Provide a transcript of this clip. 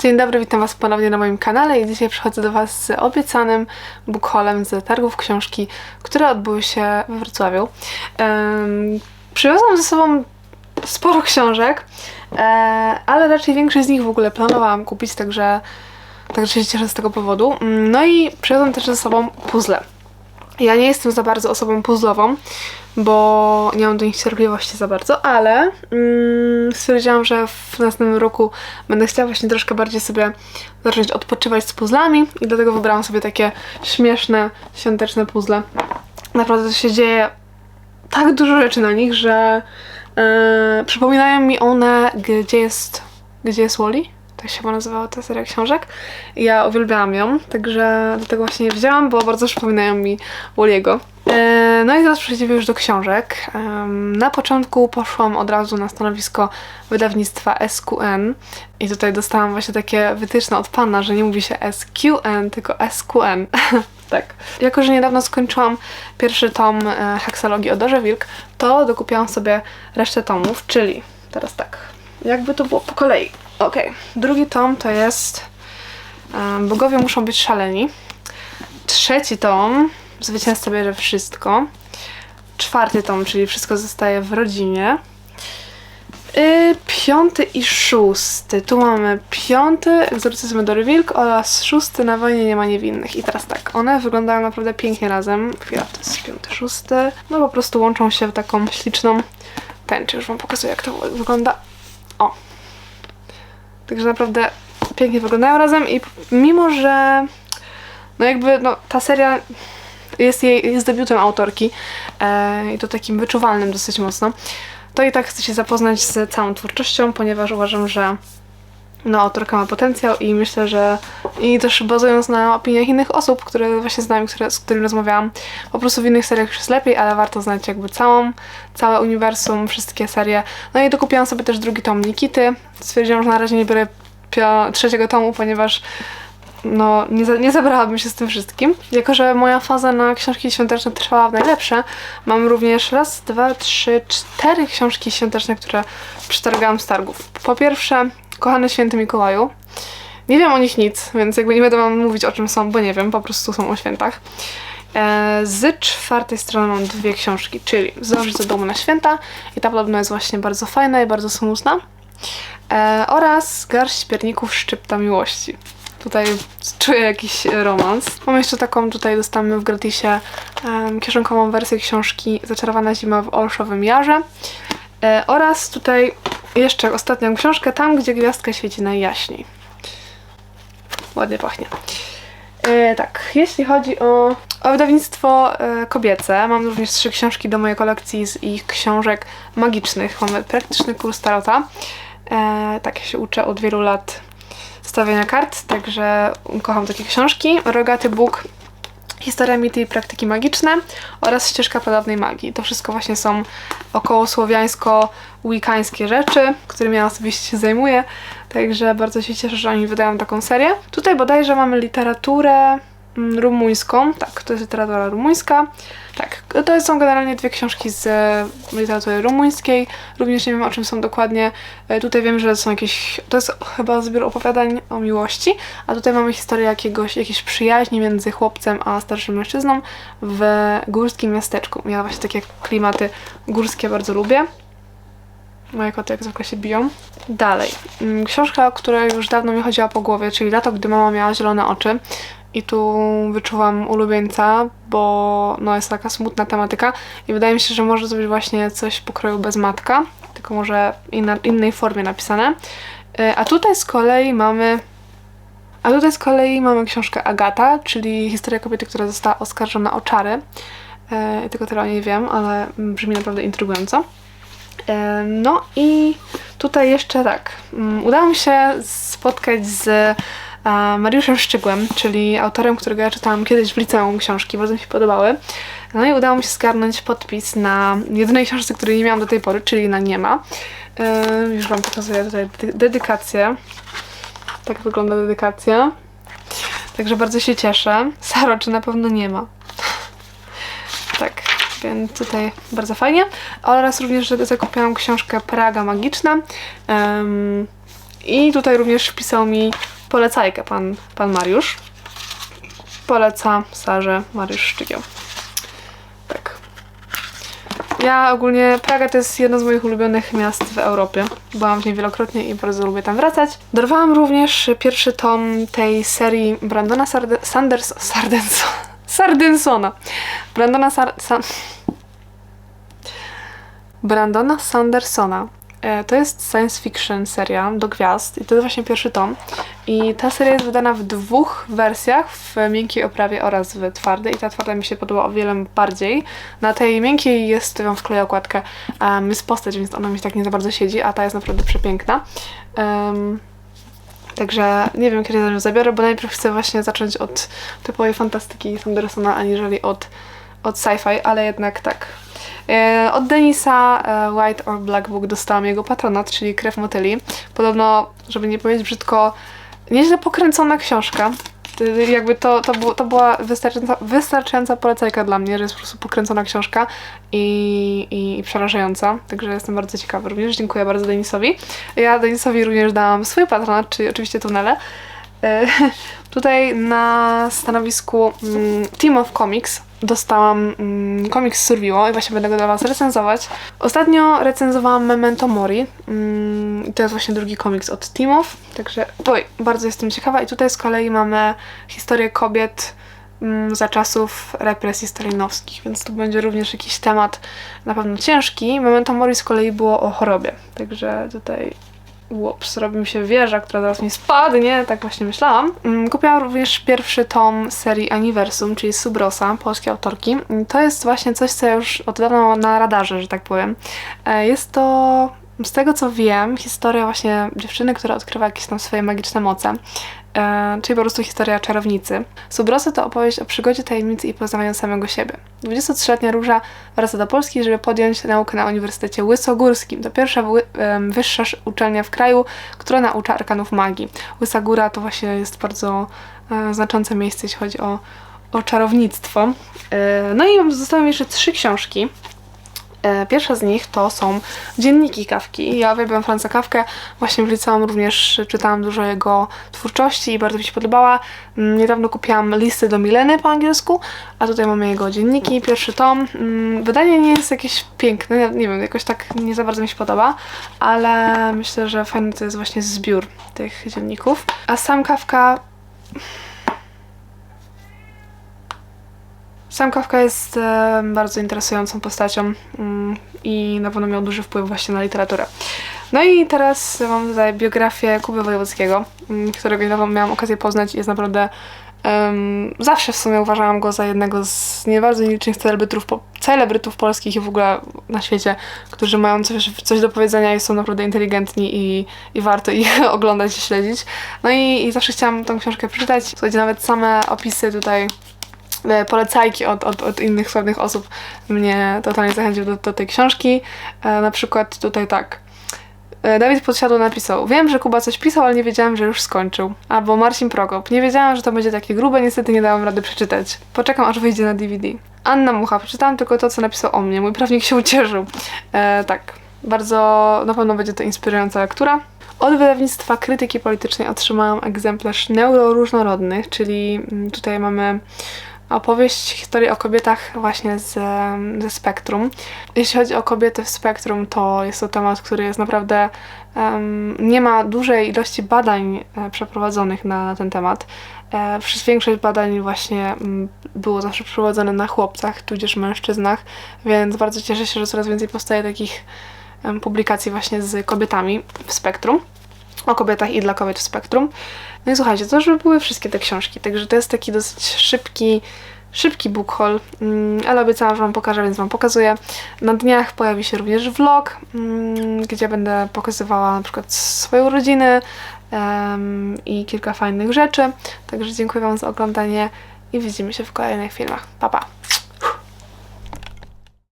Dzień dobry, witam Was ponownie na moim kanale i dzisiaj przychodzę do Was z obiecanym bookholem z targów książki, które odbyły się we Wrocławiu. Um, przywiozłam ze sobą sporo książek, e, ale raczej większość z nich w ogóle planowałam kupić, także, także się cieszę z tego powodu. Mm, No i przywiozłam też ze sobą puzzle. Ja nie jestem za bardzo osobą puzzlową, bo nie mam do nich cierpliwości za bardzo, ale mm, stwierdziłam, że w następnym roku będę chciała właśnie troszkę bardziej sobie zacząć odpoczywać z puzzlami i dlatego wybrałam sobie takie śmieszne, świąteczne puzzle. Naprawdę to się dzieje tak dużo rzeczy na nich, że yy, przypominają mi one, gdzie jest, gdzie jest Wally? Tak się chyba nazywała ta seria książek. Ja uwielbiałam ją, także dlatego właśnie je wzięłam, bo bardzo przypominają mi Walliego. E, No i teraz przejdziemy już do książek. Na początku poszłam od razu na stanowisko wydawnictwa SQN i tutaj dostałam właśnie takie wytyczne od pana, że nie mówi się SQN, tylko SQN. tak. Jako, że niedawno skończyłam pierwszy tom e, heksalogii o Dorze Wilk, to dokupiłam sobie resztę tomów, czyli teraz tak, jakby to było po kolei. Okej, drugi tom to jest Bogowie muszą być szaleni. Trzeci tom Zwycięzca bierze wszystko. Czwarty tom, czyli wszystko zostaje w rodzinie. Yy, piąty i szósty. Tu mamy piąty, egzorcyzm Dory Wilk oraz szósty na wojnie nie ma niewinnych. I teraz tak, one wyglądają naprawdę pięknie razem. Chwila, to jest piąty, szósty. No po prostu łączą się w taką śliczną tęczę. Już wam pokazuję jak to wygląda. O. Także naprawdę pięknie wyglądają razem i mimo, że no jakby no, ta seria jest, jej, jest debiutem autorki e, i to takim wyczuwalnym dosyć mocno, to i tak chcę się zapoznać z całą twórczością, ponieważ uważam, że no, autorka ma potencjał i myślę, że i też bazując na opiniach innych osób, które właśnie znam, które, z którymi rozmawiałam, po prostu w innych seriach już jest lepiej, ale warto znać jakby całą, całe uniwersum, wszystkie serie. No i dokupiłam sobie też drugi tom Nikity. Stwierdziłam, że na razie nie biorę trzeciego tomu, ponieważ no, nie, za, nie zabrałabym się z tym wszystkim. Jako, że moja faza na książki świąteczne trwała w najlepsze, mam również raz, dwa, trzy, cztery książki świąteczne, które przetargałam z targów. Po pierwsze, Kochany Święty Mikołaju. Nie wiem o nich nic, więc jakby nie będę wam mówić o czym są, bo nie wiem, po prostu są o świętach. E, z czwartej strony mam dwie książki, czyli Zdążyć do domu na święta i ta podobno jest właśnie bardzo fajna i bardzo smutna. E, oraz Garść pierników Szczypta Miłości. Tutaj czuję jakiś romans. Mam jeszcze taką, tutaj dostamy w gratisie um, kieszonkową wersję książki Zaczarowana zima w Olszowym Jarze. E, oraz tutaj jeszcze ostatnią książkę, tam gdzie gwiazdka świeci najjaśniej. Ładnie pachnie. E, tak, jeśli chodzi o, o wydawnictwo e, kobiece, mam również trzy książki do mojej kolekcji z ich książek magicznych. Mamy praktyczny kurs Tarota. E, tak, ja się uczę od wielu lat stawiania kart, także kocham takie książki. Rogaty Bóg, Historia mity i praktyki magiczne oraz Ścieżka pradawnej magii. To wszystko właśnie są około słowiańsko-wikańskie rzeczy, którymi ja osobiście się zajmuję, także bardzo się cieszę, że oni wydają taką serię. Tutaj bodajże mamy literaturę rumuńską, tak, to jest literatura rumuńska. Tak, to są generalnie dwie książki z e, literatury rumuńskiej. Również nie wiem o czym są dokładnie. E, Tutaj wiem, że są jakieś. To jest chyba zbiór opowiadań o miłości, a tutaj mamy historię jakiegoś, jakiejś przyjaźni między chłopcem a starszym mężczyzną w górskim miasteczku. Ja właśnie takie klimaty górskie bardzo lubię. Moje koty jak zwykle się biją. Dalej. Mm, Książka, o której już dawno mi chodziła po głowie, czyli Lato, gdy mama miała zielone oczy. I tu wyczuwam ulubieńca, bo no jest taka smutna tematyka i wydaje mi się, że może to być właśnie coś w pokroju bez matka, tylko może inna, innej formie napisane. E, A tutaj z kolei mamy a tutaj z kolei mamy książkę Agata, czyli historia kobiety, która została oskarżona o czary. E, tylko tyle o niej wiem, ale brzmi naprawdę intrygująco. E, No i tutaj jeszcze tak, mm, udało mi się spotkać z Mariuszem Szczygłem, czyli autorem, którego ja czytałam kiedyś w liceum książki, bardzo mi się podobały. No i udało mi się zgarnąć podpis na jedynej książce, której nie miałam do tej pory, czyli na Nie ma. E, Już wam pokazuję tutaj dy- dedykację. Tak wygląda dedykacja. Także bardzo się cieszę. Saro, czy na pewno nie ma? Tak, więc tutaj bardzo fajnie. Oraz również że zakupiłam książkę Praga Magiczna. I tutaj również wpisał mi polecajkę pan, pan Mariusz. Poleca Sarze Mariusz Szczygieł. Tak. Ja ogólnie, Praga to jest jedno z moich ulubionych miast w Europie. Byłam w niej wielokrotnie i bardzo lubię tam wracać. Dorwałam również pierwszy tom tej serii Brandona Sarde Sanders Sardenso Sardensona. Brandona Sar San Brandona Sandersona. E, To jest science fiction seria do gwiazd i to jest właśnie pierwszy tom. I ta seria jest wydana w dwóch wersjach, w miękkiej oprawie oraz w twardej. I ta twarda mi się podoba o wiele bardziej. Na tej miękkiej jest, ją wkleję okładkę, um, jest postać, więc ona mi tak nie za bardzo siedzi, a ta jest naprawdę przepiękna. Em, Także nie wiem, kiedy ją zabiorę, bo najpierw chcę właśnie zacząć od typowej fantastyki Sandersona, aniżeli od, od sci-fi, ale jednak tak. E, Od Denisa e, White or Black Book dostałam jego patronat, czyli Krew Motyli. Podobno, żeby nie powiedzieć brzydko, nieźle pokręcona książka. Y, Jakby to, to, było, to była wystarczająca, wystarczająca polecajka dla mnie, że jest po prostu pokręcona książka i, i, przerażająca. Także jestem bardzo ciekawa również. Dziękuję bardzo Denisowi. Ja Denisowi również dałam swój patronat, czyli oczywiście tunele. E, Tutaj na stanowisku mm, Team of Comics dostałam mm, komiks Surviło i właśnie będę go dla Was recenzować. Ostatnio recenzowałam Memento Mori mm, i to jest właśnie drugi komiks od Team of, także oj, bardzo jestem ciekawa i tutaj z kolei mamy historię kobiet za czasów represji stalinowskich, więc tu będzie również jakiś temat na pewno ciężki. Memento Mori z kolei było o chorobie, także tutaj Łops, robi mi się wieża, która zaraz mi spadnie, tak właśnie myślałam. Mm, Kupiłam również pierwszy tom serii Aniversum, czyli Subrosa, polskiej autorki. Mm, To jest właśnie coś, co ja już od dawna na radarze, że tak powiem. E, Jest to, z tego co wiem, historia właśnie dziewczyny, która odkrywa jakieś tam swoje magiczne moce. E, czyli po prostu historia czarownicy. Subrosa to opowieść o przygodzie tajemnicy i poznawaniu samego siebie. 23-letnia Róża wraca do Polski, żeby podjąć naukę na Uniwersytecie Łysogórskim. To pierwsza wy- em, wyższa sz- uczelnia w kraju, która naucza arkanów magii. Łysa Góra to właśnie jest bardzo e, znaczące miejsce, jeśli chodzi o, o czarownictwo. E, no i zostały mi jeszcze trzy książki. E, Pierwsza z nich to są dzienniki Kawki. Ja uwielbiam Franca Kawkę. Właśnie w liceum również czytałam dużo jego twórczości i bardzo mi się podobała. Mm, Niedawno kupiłam listy do Mileny po angielsku, a tutaj mamy jego dzienniki, pierwszy tom. Mm, Wydanie nie jest jakieś piękne, nie- wiem, jakoś tak nie za bardzo mi się podoba, ale myślę, że fajny to jest właśnie zbiór tych dzienników. A sam Kawka Sam Kafka jest e, bardzo interesującą postacią mm, i na pewno miał duży wpływ właśnie na literaturę. No i teraz mam tutaj biografię Kuby Wojewódzkiego, mm, którego niedawno miałam okazję poznać i jest naprawdę zawsze w sumie uważałam go za jednego z nie bardzo nielicznych celebrytów, po, celebrytów polskich i w ogóle na świecie, którzy mają coś, coś do powiedzenia i są naprawdę inteligentni i, i warto ich oglądać i śledzić. No i, i zawsze chciałam tą książkę przeczytać. Słuchajcie, nawet same opisy tutaj polecajki od, od, od innych sławnych osób mnie totalnie zachęciły do, do tej książki. E, na przykład tutaj tak. E, Dawid Podsiadło napisał Wiem, że Kuba coś pisał, ale nie wiedziałem, że już skończył. Albo Marcin Prokop Nie wiedziałam, że to będzie takie grube, niestety nie dałam rady przeczytać. Poczekam, aż wyjdzie na DVD. Anna Mucha Przeczytałam tylko to, co napisał o mnie. Mój prawnik się ucieszył. E, tak. Bardzo na pewno będzie to inspirująca lektura. Od wydawnictwa krytyki politycznej otrzymałam egzemplarz Neuroróżnorodnych, czyli mm, tutaj mamy opowieść, historię o kobietach właśnie z, ze spektrum. Jeśli chodzi o kobiety w spektrum, to jest to temat, który jest naprawdę. em, nie ma dużej ilości badań e, przeprowadzonych na, na ten temat. E, przez większość badań właśnie było zawsze przeprowadzone na chłopcach, tudzież mężczyznach, więc bardzo cieszę się, że coraz więcej powstaje takich publikacji właśnie z kobietami w spektrum o kobietach i dla kobiet w spektrum. No i słuchajcie, to już by były wszystkie te książki, także to jest taki dosyć szybki, szybki book haul, mm, ale obiecałam, że Wam pokażę, więc Wam pokazuję. Na dniach pojawi się również vlog, mm, gdzie będę pokazywała na przykład swoje urodziny i kilka fajnych rzeczy. Także dziękuję Wam za oglądanie i widzimy się w kolejnych filmach. Pa, pa!